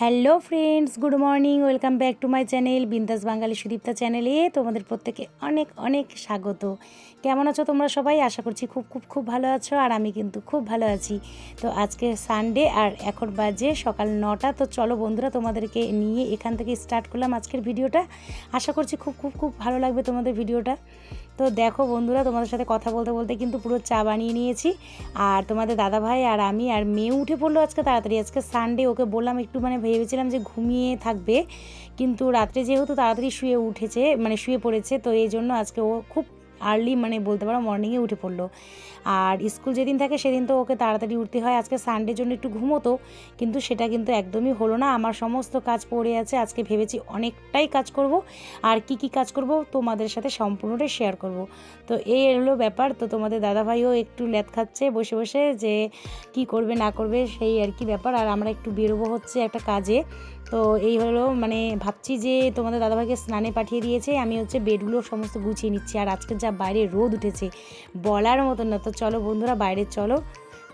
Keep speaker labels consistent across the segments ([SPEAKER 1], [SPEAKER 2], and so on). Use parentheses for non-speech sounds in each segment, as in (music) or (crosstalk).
[SPEAKER 1] Hello friends, good morning, welcome back to my channel Bindaas Bangali Sudipta চ্যানেলে তোমাদের প্রত্যেকে অনেক অনেক স্বাগত। কেমন আছো তোমরা সবাই? আশা করছি খুব খুব খুব ভালো আছো আর আমি কিন্তু খুব ভালো আছি। তো আজকে সানডে আর এখন বাজে সকাল নটা, তো চলো বন্ধুরা তোমাদেরকে নিয়ে এখান থেকে স্টার্ট করলাম আজকের ভিডিওটা। আশা করছি খুব খুব খুব ভালো লাগবে তোমাদের ভিডিওটা। তো দেখো বন্ধুরা, তোমাদের সাথে কথা বলতে বলতে কিন্তু পুরো চা বানিয়ে নিয়েছি। আর তোমাদের দাদা ভাই আর আমি আর মেয়ে উঠে পড়ল আজকে তাড়াতাড়ি। আজকে সানডে ওকে বললাম, একটু মানে ভেবেছিলাম যে ঘুমিয়ে থাকবে। কিন্তু রাত্রে যেহেতু তাড়াতাড়ি শুয়ে উঠেছে মানে শুয়ে পড়েছে, তো এই জন্য আজকে ও খুব আর্লি মানে বলতে পারো মর্নিংয়ে উঠে পড়ল। আর স্কুল যেদিন থাকে সেদিন তো ওকে তাড়াতাড়ি উঠতে হয়। আজকে সানডের জন্য একটু ঘুমোতো, কিন্তু সেটা কিন্তু একদমই হলো না। আমার সমস্ত কাজ পড়ে আছে। আজকে ভেবেছি অনেকটাই কাজ করব। আর কি কি কাজ করব তোমাদের সাথে সম্পূর্ণটাই শেয়ার করব। তো এই হলো ব্যাপার। তো তোমাদের দাদাভাইও একটু ল্যাদ খাচ্ছে, বসে বসে যে কি করবে, না করবে সেই আর কি ব্যাপার। আর আমরা একটু বেরোবো হচ্ছে একটা কাজে। তো এই হলো মানে ভাবছি যে তোমাদের দাদাভাইকে স্নানে পাঠিয়ে দিয়েছে। আমি হচ্ছে বেডগুলো সমস্ত গুছিয়ে নিচ্ছি। আর আজকে যা বাইরে রোদ উঠেছে। বলার মতন না। তো চলো বন্ধুরা বাইরে চলো।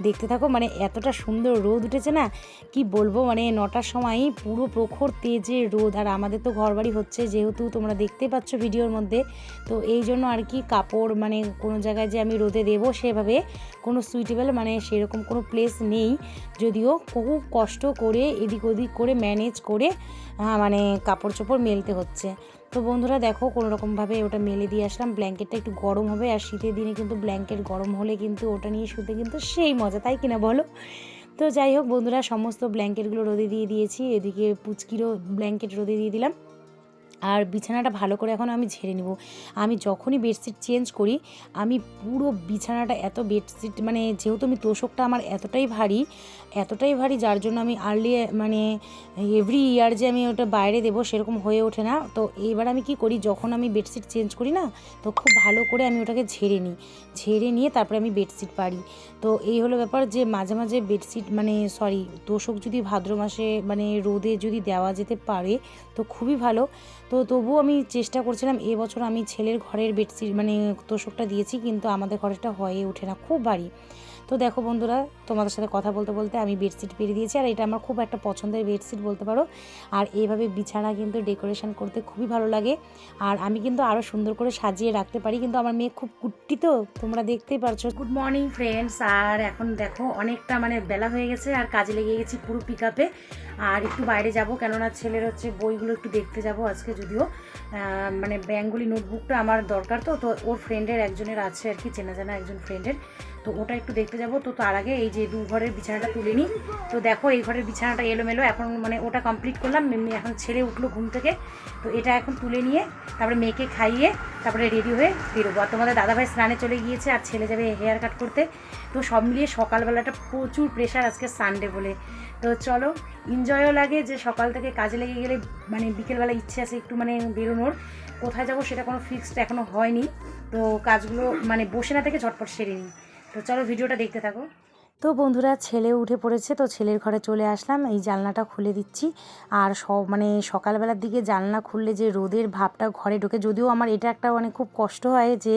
[SPEAKER 1] দেখতে থাকো মানে এতটা সুন্দর রোদ উঠেছে না কি বলব? মানে নটার সময়ই পুরো প্রখর তেজে রোদ। আর আমাদের তো ঘরবাড়ি হচ্ছে যেহেতু তোমরা দেখতে পাচ্ছ ভিডিওর মধ্যে তো এই জন্য আর কি কাপড় মানে কোনো জায়গায় যে আমি রোদে দেবো সেভাবে কোনো সুইটেবল মানে সেরকম কোনো প্লেস নেই। যদিও খুব কষ্ট করে এদিক ওদিক করে ম্যানেজ করে আহ, মানে কাপড় চোপড় মেলতে হচ্ছে। তো বন্ধুরা দেখো কোনো রকমভাবে ওটা মেলে দিয়ে আসলাম। ব্ল্যাঙ্কেটটা একটু গরম হবে আর শীতের দিনে কিন্তু ব্ল্যাঙ্কেট গরম হলে কিন্তু ওটা নিয়ে শুতে কিন্তু সেই মজা, তাই কিনা বলো? তো যাই হোক বন্ধুরা, সমস্ত ব্ল্যাঙ্কেটগুলো রোদে দিয়ে দিয়েছি। এদিকে পুচকিরও ব্ল্যাঙ্কেট রোদে দিয়ে দিলাম। আর বিছানাটা ভালো করে এখন আমি ঝেড়ে নিব। আমি যখনই বেডশিট চেঞ্জ করি, আমি পুরো বিছানাটা এত বেডশিট মানে যেহেতু আমি তোষকটা আমার এতটাই ভারী এতটাই ভারী যার জন্য আমি আর্লি মানে এভরি ইয়ার যে আমি ওটা বাইরে দেবো সেরকম হয়ে ওঠে না। তো এবার আমি কি করি, যখন আমি বেডশিট চেঞ্জ করি না, তো খুব ভালো করে আমি ওটাকে ঝেড়ে নিই। ঝেড়ে নিয়ে তারপরে আমি বেডশিট পারি তো এই হলো ব্যাপার যে মাঝে মাঝে বেডশিট মানে সরি তোষক যদি ভাদ্র মাসে মানে রোদে যদি দেওয়া যেতে পারে, তো খুবই ভালো। তো তবুও আমি চেষ্টা করছিলাম এবছর আমি ছেলের ঘরের বেডশিট মানে তোষকটা দিয়েছি, কিন্তু আমাদের ঘরেরটা হয়ে ওঠে না, খুব ভারী। তো দেখো বন্ধুরা, তোমাদের সাথে কথা বলতে বলতে আমি বেডশিট পেরে দিয়েছি, আর এটা আমার খুব একটা পছন্দের বেডশিট বলতে পারো। আর এইভাবে বিছানা কিন্তু ডেকোরেশন করতে খুবই ভালো লাগে, আর আমি কিন্তু আরও সুন্দর করে সাজিয়ে রাখতে পারি, কিন্তু আমার মেয়ে খুব কুট্টি তো, তোমরা দেখতেই পারছ। গুড মর্নিং ফ্রেন্ডস আর এখন দেখো অনেকটা মানে বেলা হয়ে গেছে, আর কাজে লেগে গেছি পুরো পিক আপে আর একটু বাইরে যাব, কেননা ছেলের হচ্ছে বইগুলো একটু দেখতে যাব আজকে যদিও। মানে বেঙ্গলি নোটবুকটা আমার দরকার তো তো ওর ফ্রেন্ডের একজনের আছে আর কি, চেনা জানা একজন ফ্রেন্ডের তো ওটা একটু দেখতে যাব। তো তার আগে এই যে দু ঘরের বিছানাটা তুলে নিই। তো দেখো এই ঘরের বিছানাটা এলোমেলো, এখন মানে ওটা কমপ্লিট করলাম। এখন ছেলে উঠল ঘুম থেকে। তো এটা এখন তুলে নিয়ে তারপরে মেয়েকে খাইয়ে তারপরে রেডি হয়ে বেরোবো। আর তোমাদের দাদাভাই স্নানে চলে গিয়েছে আর ছেলে যাবে হেয়ার কাট করতে। তো সব মিলিয়ে সকালবেলাটা প্রচুর প্রেশার আজকে সানডে বলে। তো চলো এনজয়ও লাগে যে সকাল থেকে কাজে লেগে গেলে মানে বিকেলবেলা ইচ্ছে আছে একটু মানে বেরোনোর। কোথায় যাব সেটা কোনো ফিক্সড এখনও হয়নি। তো কাজগুলো মানে বসে না থেকে ঝটপট সেরে নিই। তো চলো ভিডিওটা দেখতে থাকো। তো বন্ধুরা, ছেলে উঠে পড়েছে তো ছেলের ঘরে চলে আসলাম। এই জানলাটা খুলে দিচ্ছি। আর সব মানে সকালবেলার দিকে জানলা খুললে যে রোদের ভাবটা ঘরে ঢোকে, যদিও আমার এটা একটা মানে খুব কষ্ট হয় যে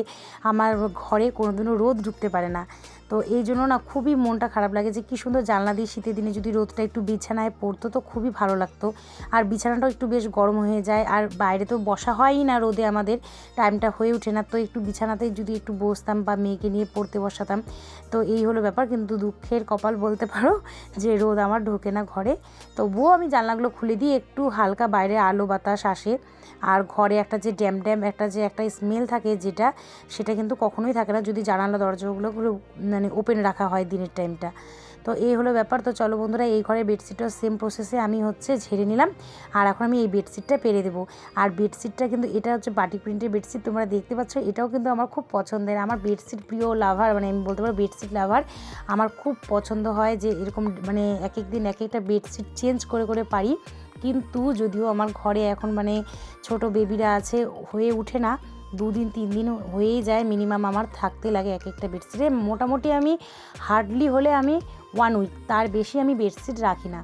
[SPEAKER 1] আমার ঘরে কোনোদিনও রোদ ঢুকতে পারে না। তো এই জন্য না খুবই মনটা খারাপ লাগে যে কী সুন্দর জানলা দিয়ে শীতের দিনে যদি রোদটা একটু বিছানায় পড়তো তো খুবই ভালো লাগতো। আর বিছানাটাও একটু বেশ গরম হয়ে যায়। আর বাইরে তো বসা হয়ই না রোদে আমাদের, টাইমটা হয়ে ওঠে না। তো একটু বিছানাতেই যদি একটু বসতাম বা মেয়েকে নিয়ে পড়তে বসাতাম, তো এই হলো ব্যাপার। কিন্তু দুঃখের কপাল বলতে পারো যে রোদ আমার ঢোকে না ঘরে। তবুও আমি জানলাগুলো খুলে দিয়ে একটু হালকা বাইরে আলো বাতাস আসে। আর ঘরে একটা যে ড্যাম ড্যাম, একটা যে একটা স্মেল থাকে যেটা, সেটা কিন্তু কখনোই থাকে না। যদি জানালা দরজাগুলো মানে ওপেন রাখা হয় দিনের টাইমটা তো এই হলো ব্যাপার। তো চলো বন্ধুরা, এই ঘরে বেডশিটও সেম প্রসেসে আমি হচ্ছে ঝেড়ে নিলাম। আর এখন আমি এই বেডশিটটা পেরে দেবো। আর বেডশিটটা কিন্তু, এটা হচ্ছে বাটিক প্রিন্টের বেডশিট তোমরা দেখতে পাচ্ছ, এটাও কিন্তু আমার খুব পছন্দের। আমার বেডশিট প্রিয় লাভার মানে আমি বলতে পারো বেডশিট লাভার আমার খুব পছন্দ হয় যে এরকম মানে এক এক দিন এক একটা বেডশিট চেঞ্জ করে করে পারি। কিন্তু যদিও আমার ঘরে এখন মানে ছোট বেবিরা আছে, হয়ে ওঠে না। দুদিন তিন দিন হয়েই যায় মিনিমাম আমার থাকতে লাগে এক একটা বেডশিটে মোটামুটি আমি হার্ডলি হলে আমি ওয়ান উইক তার বেশি আমি বেডশিট রাখি না।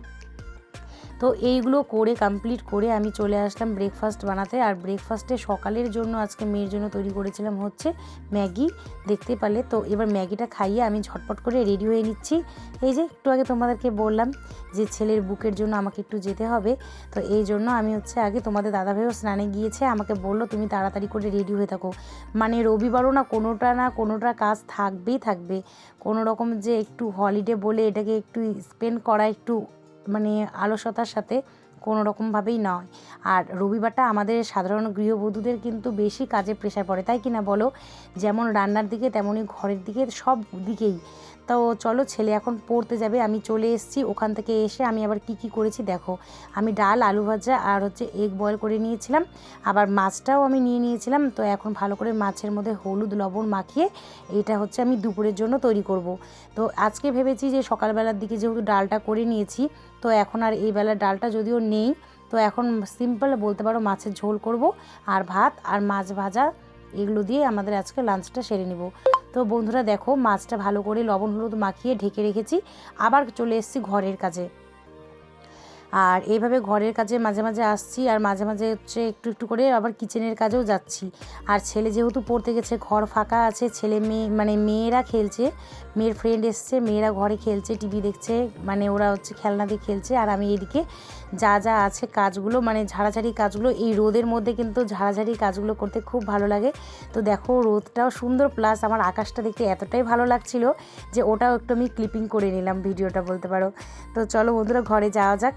[SPEAKER 1] তো এইগুলো করে কমপ্লিট করে আমি চলে আসলাম ব্রেকফাস্ট বানাতে। আর ব্রেকফাস্টে সকালের জন্য আজকে মেয়ের জন্য তৈরি করেছিলাম হচ্ছে ম্যাগি, দেখতে পারলে তো এবার ম্যাগিটা খাইয়ে আমি ঝটপট করে রেডি হয়ে নিচ্ছি। এই যে একটু আগে তোমাদেরকে বললাম যে ছেলের বুকের জন্য আমাকে একটু যেতে হবে। তো এই জন্য আমি হচ্ছে আগে তোমাদের দাদাভাইও স্নানে গিয়েছে, আমাকে বলল, তুমি তাড়াতাড়ি করে রেডি হয়ে থাকো। মানে রবিবারও না কোনোটা না কোনোটা কাজ থাকবেই থাকবে। কোনো রকম যে একটু হলিডে বলে এটাকে একটু স্পেন্ড করা, একটু মানে আলসতার সাথে কোনো রকমভাবেই নয়। আর রবিবারটা আমাদের সাধারণ গৃহবধূদের কিন্তু বেশি কাজে প্রেশার পড়ে, তাই কি না বলো? যেমন রান্নার দিকে তেমনই ঘরের দিকে, সব দিকেই। তো চলো ছেলে এখন পড়তে যাবে, আমি চলে এসেছি, ওখান থেকে এসে আমি আবার কি কি করেছি দেখো। আমি ডাল, আলু ভাজা আর হচ্ছে এগ বয়েল করে নিয়েছিলাম, আবার মাছটাও আমি নিয়ে নিয়েছিলাম, তো এখন ভালো করে মাছের মধ্যে হলুদ, লবণ মাখিয়ে এটা হচ্ছে আমি দুপুরের জন্য তৈরি করব। তো আজকে ভেবেছি যে সকালবেলার দিকে যেহেতু ডালটা করে নিয়েছি, তো এখন আর এই বেলার ডালটা যদিও নেই, তো এখন সিম্পল বলতে পারো মাছের ঝোল করব, আর ভাত আর মাছ ভাজা এগুলো দিয়ে আমাদের আজকে লাঞ্চটা সেরে নেব। তো বন্ধুরা দেখো, মাছটা ভালো করে লবণ হলুদ মাখিয়ে ঢেকে রেখেছি। আবার চলে এসেছি ঘরের কাজে। আর এইভাবে ঘরের কাজে মাঝে মাঝে আসছি আর মাঝে মাঝে হচ্ছে একটু একটু করে আবার কিচেনের কাজেও যাচ্ছি। আর ছেলে যেহেতু পড়তে গেছে, ঘর ফাঁকা আছে, ছেলে মেয়ে মানে মেয়েরা খেলছে, মেয়ের ফ্রেন্ড এসছে, মেয়েরা ঘরে খেলছে টিভি দেখছে মানে ওরা হচ্ছে খেলনা দিয়ে খেলছে আর আমি এদিকে যা যা আছে কাজগুলো মানে ঝাড়াঝাড়ি কাজগুলো, এই রোদের মধ্যে কিন্তু ঝাড়াঝাড়ি কাজগুলো করতে খুব ভালো লাগে। তো দেখো, রোদটাও সুন্দর প্লাস আমার আকাশটা দেখতে এতটাই ভালো লাগছিল যে ওটাও একটু আমি ক্লিপিং করে নিলাম, ভিডিওটা বলতে পারো। তো চলো বন্ধুরা, ঘরে যাওয়া যাক।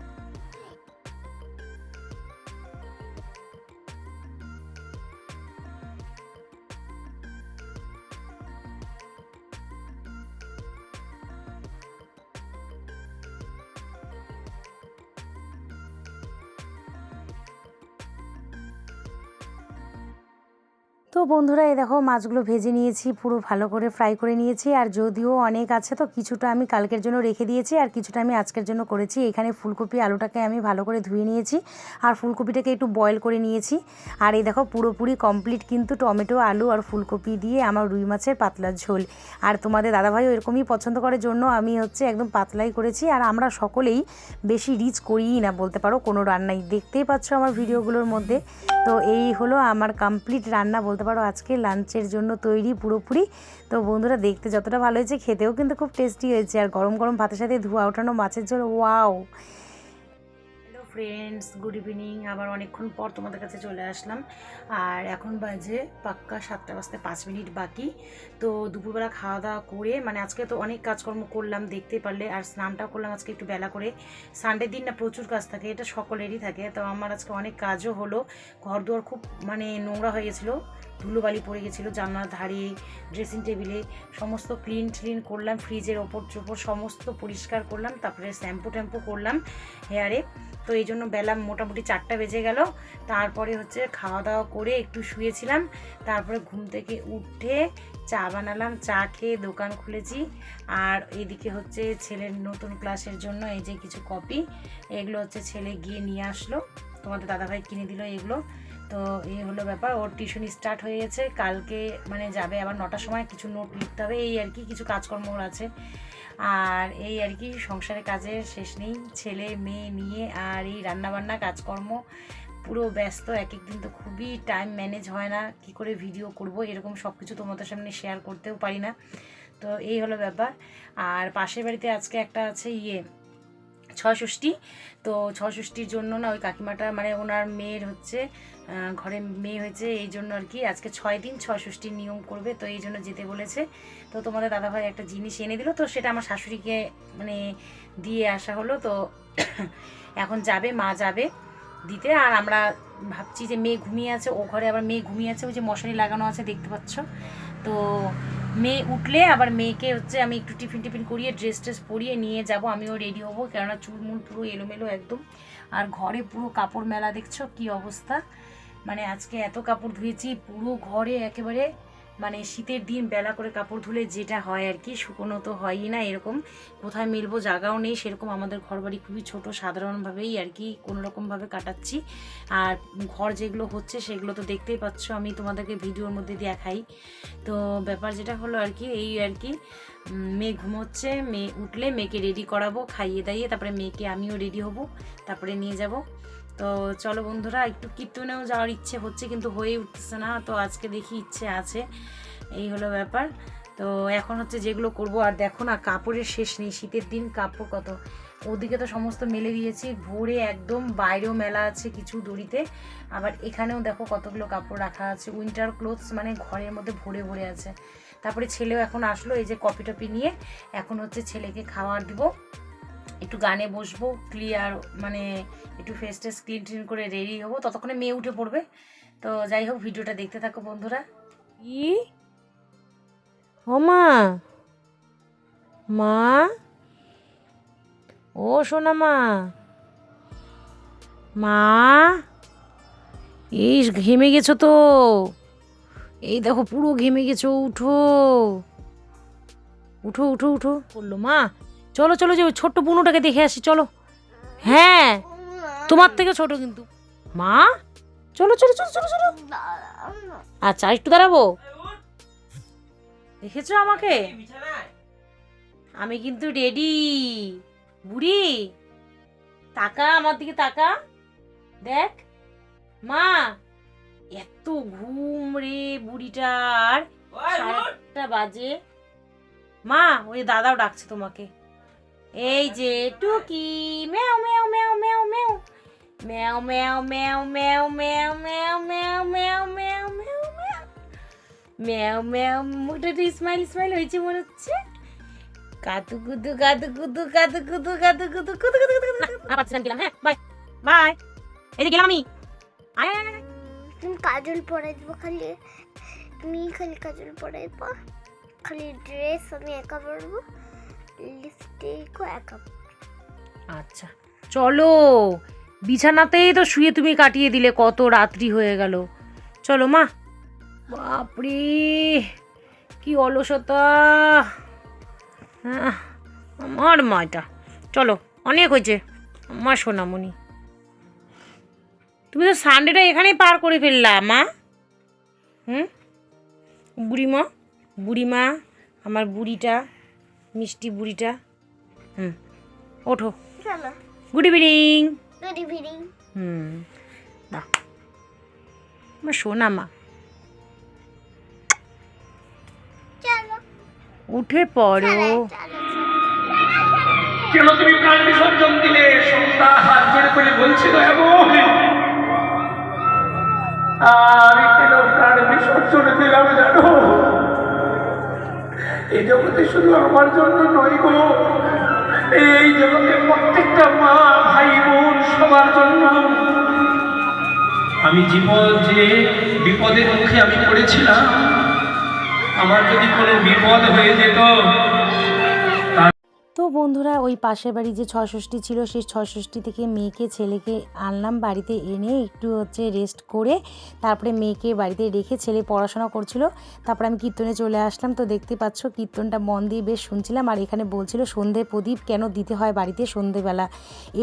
[SPEAKER 1] বন্ধুরা, এই দেখো মাছগুলো ভেজে নিয়েছি, পুরো ভালো করে ফ্রাই করে নিয়েছি। আর যদিও অনেক আছে তো, কিছুটা আমি কালকের জন্য রেখে দিয়েছি, আর কিছুটা আমি আজকের জন্য করেছি। এখানে ফুলকপি আলুটাকে আমি ভালো করে ধুয়ে নিয়েছি, আর ফুলকপিটাকে একটু বয়েল করে নিয়েছি। আর এই দেখো পুরোপুরি কমপ্লিট কিন্তু টমেটো, আলু আর ফুলকপি দিয়ে আমার রুই মাছের পাতলার ঝোল। আর তোমাদের দাদাভাইও এরকমই পছন্দ করার জন্য আমি হচ্ছে একদম পাতলাই করেছি। আর আমরা সকলেই বেশি রিচ করিই না, বলতে পারো, কোনো রান্নাই। দেখতেই পাচ্ছ আমার ভিডিওগুলোর মধ্যে। তো এই হলো আমার কমপ্লিট রান্না, বলতে পারো আজকে লাঞ্চের জন্য তৈরি পুরোপুরি। তো বন্ধুরা, দেখতে যতটা ভালো হয়েছে, খেতেও কিন্তু খুব টেস্টি হয়েছে। আর গরম গরম ভাতের সাথে ধোয়া ওঠানো মাছের ঝোল, wow! Hello friends good evening আবার অনেকক্ষণ পর তোমাদের কাছে চলে আসলাম। আর এখন বাজে পাক্কা সাতটা বাজতে পাঁচ মিনিট বাকি। তো দুপুরবেলা খাওয়া দাওয়া করে মানে আজকে তো অনেক কাজকর্ম করলাম দেখতে পারলে, আর স্নানটাও করলাম আজকে একটু বেলা করে। সানডের দিন না, প্রচুর কাজ থাকে, এটা সকলেরই থাকে। তো আমার আজকে অনেক কাজও হলো। ঘর দুয়ার খুব মানে নোংরা হয়ে গেছিল। ধুলোবালি পড়ে গেছিল, জানলার ধারে ড্রেসিং টেবিলে সমস্ত ক্লিন ক্লিন করলাম ফ্রিজের ওপর চোপর সমস্ত পরিষ্কার করলাম, তারপরে শ্যাম্পু ট্যাম্পু করলাম হেয়ারে তো এই জন্য বেলা মোটামুটি চারটা বেজে গেল, তারপরে হচ্ছে খাওয়া দাওয়া করে একটু শুয়েছিলাম, তারপরে ঘুম থেকে উঠে চা বানালাম, চা খেয়ে দোকান খুলেছি, আর এদিকে হচ্ছে ছেলের নতুন ক্লাসের জন্য এই যে কিছু কপি এগুলো হচ্ছে ছেলে গিয়ে নিয়ে আসলো। তোমাদের দাদাভাই কিনে দিল এগুলো। তো এই হলো ব্যাপার, ওর টিউশন স্টার্ট হয়ে গেছে, কালকে মানে যাবে আবার নটার সময় কিছু নোট লিখতে হবে, এই আর কি, কিছু কাজকর্ম ওর আছে। আর এই আর কি সংসারের কাজের শেষ নেই, ছেলে, মেয়ে, নিয়ে আর এই রান্নাবান্না, কাজকর্ম, পুরো ব্যস্ত এক এক দিন তো খুবই টাইম ম্যানেজ হয় না, কি করে ভিডিও করব, এরকম সব কিছু তোমাদের সামনে শেয়ার করতেও পারি না। তো এই হলো ব্যাপার। আর পাশের বাড়িতে আজকে একটা আছে ইয়ে ছষষ্ঠী তো ছষষ্ঠীর জন্য না ওই কাকিমাটা মানে ওনার মেয়ের হচ্ছে ঘরে মেয়ে হয়েছে, এই জন্য আর কি আজকে ছয় দিন ছষষ্ঠীর নিয়ম করবে, তো এই জন্য যেতে বলেছে। তো তোমাদের দাদাভাই একটা জিনিস এনে দিল, তো সেটা আমার শাশুড়িকে মানে দিয়ে আসা হলো। তো (coughs) এখন যাবে, মা যাবে দিতে। আর আমরা ভাবছি যে মেয়ে ঘুমিয়ে আছে, ও ঘরে আবার মেয়ে ঘুমিয়ে আছে, ওই যে মশারি লাগানো আছে, দেখতে পাচ্ছ? তো মেয়ে উঠলে, আবার মেয়েকে হচ্ছে আমি একটু টিফিন টিফিন করিয়ে ড্রেস ট্রেস পরিয়ে নিয়ে যাব, আমিও রেডি হব। কেননা চুলমুল পুরো এলোমেলো একদম। আর ঘরে পুরো কাপড় মেলা, দেখছ কি অবস্থা? মানে আজকে এত কাপড় ধুয়েছি, পুরো ঘরে একেবারে মানে শীতের দিন বেলা করে কাপড় ধুলে যেটা হয় আর কি, শুকনো তো হয়ই না এরকম। কোথায় মিলবো জায়গাও নেই, সেরকম আমাদের ঘরবাড়ি খুবই ছোট, সাধারণভাবেই আর কি কোনো রকমভাবে কাটাচ্ছি। আর ঘর যেগুলো হচ্ছে সেগুলো তো দেখতেই পাচ্ছ, আমি তোমাদেরকে ভিডিওর মধ্যে দেখাই। তো ব্যাপার যেটা হলো আর কি, এই আর কি মেয়ে ঘুমোচ্ছে, মেয়ে উঠলে মেয়েকে রেডি করাবো, খাইয়ে দাইয়ে, তারপরে মেয়েকে আমিও রেডি হব, তারপরে নিয়ে যাব। তো চলো বন্ধুরা, একটু কীর্তনেও যাওয়ার ইচ্ছে হচ্ছে কিন্তু হয়ে উঠছে না, তো আজকে দেখি ইচ্ছে আছে, এই হলো ব্যাপার। তো এখন হচ্ছে যেগুলো করব, আর দেখো না, কাপড়ের শেষ নেই, শীতের দিন কাপড় কত। ওদিকে তো সমস্ত মেলে দিয়েছি, ভোরে একদম বাইরেও মেলা আছে কিছু দড়িতে। আবার এখানেও দেখো কতগুলো কাপড় রাখা আছে উইন্টার ক্লোথস মানে ঘরের মধ্যে ভরে ভরে আছে। তারপরে ছেলেও এখন আসলো, এই যে কপি টপি নিয়ে, এখন হচ্ছে ছেলেকে খাবার দিব। একটু গানে বসবো ক্লিয়ার মানে একটু ফেস টেস ক্লিন ট্রিন করে রেডি হব, ততক্ষণে মেয়ে উঠে পড়বে। তো যাই হোক, ভিডিওটা দেখতে থাকো বন্ধুরা। ই? ও মা? ও সোনা মা? মা এই ঘেমে গেছো তো? এই দেখো, পুরো ঘেমে গেছো, উঠো। উঠো উঠো উঠো। বলল, মা চলো চলো যে ওই ছোট্ট বুনুটাকে দেখে আসি চলো। হ্যাঁ তোমার থেকে ছোট কিন্তু। মা? চলো চলো চলো চলো চলো। আচ্ছা একটু দাঁড়াবো? দেখেছ আমাকে? আমি কিন্তু রেডি। বুড়ি তাকা আমার দিকে তাকা। দেখ। মা এত ঘুম রে বুড়িটার আটটা বাজে। মা ওই দাদাও ডাকছে তোমাকে। এই যে টুকি ম্যাও ম্যাও ম্যাও ম্যাও ম্যাও ম্যাও ম্যাও ম্যাও ম্যাও ম্যাও ম্যাও ম্যাও ম্যাও ম্যাও ম্যাও ম্যাও ম্যাও ম্যাও মুখটা একটু স্মাইল স্মাইল হয়েছে মনে হচ্ছে কাতু কুতু কাতু কুতু কাতু কুতু কাতু কুতু কুতু কুতু কুতু কুতু না পাচ্ছিলাম গেলাম হ্যাঁ বাই বাই এই যে গেলাম আমি আয়।
[SPEAKER 2] তুমি কাজল পরাই দেবো খালি তুমি খালি কাজল পরাই দেবো খালি ড্রেস আমি একা পরবো লিপস্টিকও
[SPEAKER 1] আচ্ছা চলো। বিছানাতেই তো শুয়ে তুমি কাটিয়ে দিলে, কত রাত্রি হয়ে গেল। চলো মা। বাপরে, কি অলসতা। আমার মাটা। চলো, অনেক হয়েছে। আমার সোনামণি। তুমি তো সানডেটা এখানেই পার করে ফেললা, মা। হুম? বুড়িমা বুড়িমা, আমার বুড়িটা। মিষ্টি বুড়িটা। হুম ওঠো।
[SPEAKER 2] চলো।
[SPEAKER 1] গুড ইভিনিং
[SPEAKER 2] গুড ইভিনিং
[SPEAKER 1] হুম বাহ আমার সোনা মা।
[SPEAKER 2] চলো।
[SPEAKER 1] উঠে পড়ো।
[SPEAKER 3] কেন তুমি প্রাণ বিসর্জন দিলে সন্ধ্যা হাত জোড়ে করে বলছিল এমন আমি কেন প্রাণ বিসর্জন দিলাম জানো। এই জগতে শুধু আমার জন্য নয় গো। এই জগতে প্রত্যেকটা মা, ভাই, বোন সবার জন্য। আমি জীবন যে বিপদের মুখে আমি পড়েছিলাম, আমার যদি কোনো বিপদ হয়ে যেত
[SPEAKER 1] তো বন্ধুরা, ওই পাশের বাড়ি যে ছষষ্ঠী ছিল, সেই ছষষ্ঠী থেকে মেয়েকে, ছেলেকে আনলাম বাড়িতে এনে একটু হচ্ছে রেস্ট করে, তারপরে মেয়েকে বাড়িতে রেখে ছেলে পড়াশোনা করছিল। তারপরে আমি কীর্তনে চলে আসলাম। তো দেখতে পাচ্ছ, কীর্তনটা মন দিয়ে বেশ শুনছিলাম আর এখানে বলছিল, সন্ধে প্রদীপ কেন দিতে হয় বাড়িতে সন্ধেবেলা?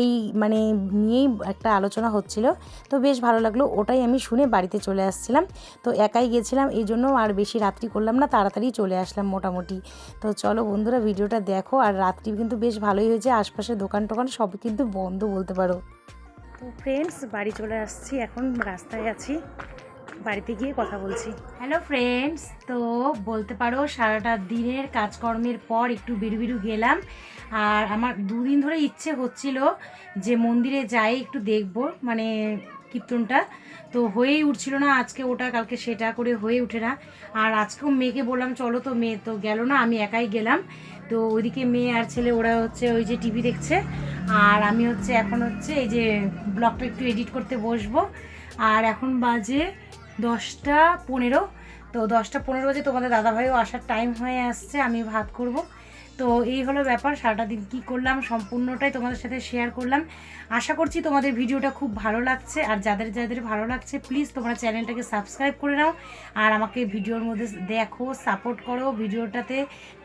[SPEAKER 1] এই মানে নিয়েই একটা আলোচনা হচ্ছিল। তো বেশ ভালো লাগল, ওটাই আমি শুনে বাড়িতে চলে আসছিলাম। তো একাই গেছিলাম, এই জন্য আর বেশি রাত্রি করলাম না, তাড়াতাড়ি চলে আসলাম মোটামুটি। তো চলো বন্ধুরা, ভিডিওটা দেখো আর রাত্রি কিন্তু বেশ ভালোই হয়েছে। আশপাশে দোকান টোকান সব কিন্তু বন্ধ বলতে পারো। তো ফ্রেন্ডস বাড়ি চলে আসছি। এখন রাস্তায় আছি। বাড়িতে গিয়ে কথা বলছি। হ্যালো ফ্রেন্ডস তো বলতে পারো সারাটা দিনের কাজকর্মের পর একটু বিরু বিরু গেলাম। আর আমার দুদিন ধরে ইচ্ছে হচ্ছিল যে মন্দিরে যাই একটু দেখব মানে কীর্তনটা। তো হয়েই উঠছিল না আজকে ওটা কালকে সেটা করে হয়ে ওঠে না। আর আজকেও মেয়েকে বললাম চলো তো মেয়ে তো গেল না আমি একাই গেলাম। তো ওইদিকে মেয়ে আর ছেলে, ওরা হচ্ছে ওই যে টিভি দেখছে। আর আমি হচ্ছে এখন হচ্ছে এই যে ব্লগটা একটু এডিট করতে বসবো। আর এখন বাজে দশটা পনেরো। তো দশটা পনেরো বাজে তোমাদের দাদাভাইও আসার টাইম হয়ে আসছে, আমি ভাত করব। তো এই হলো ব্যাপার সারাটা দিন কী করলাম সম্পূর্ণটাই তোমাদের সাথে শেয়ার করলাম। আশা করছি তোমাদের ভিডিওটা খুব ভালো লাগছে, আর যাদের যাদের ভালো লাগছে প্লিজ তোমরা চ্যানেলটাকে সাবস্ক্রাইব করে নাও, আর আমাকে ভিডিওর মধ্যে দেখো সাপোর্ট করো, ভিডিওটাতে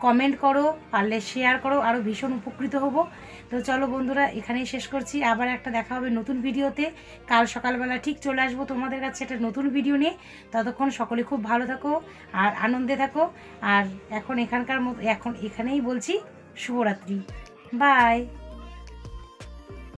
[SPEAKER 1] কমেন্ট করো, পারলে শেয়ার করো আরও ভীষণ উপকৃত হব। তো চলো বন্ধুরা, এখানেই শেষ করছি। আবার একটা দেখা হবে নতুন ভিডিওতে। কাল সকালবেলা ঠিক চলে আসব তোমাদের কাছে একটা নতুন ভিডিও নিয়ে। ততক্ষণ সকলে খুব ভালো থাকো আর আনন্দে থাকো। আর এখন এখানকার মতো এখন এখানেই বলছি শুভরাত্রি। বাই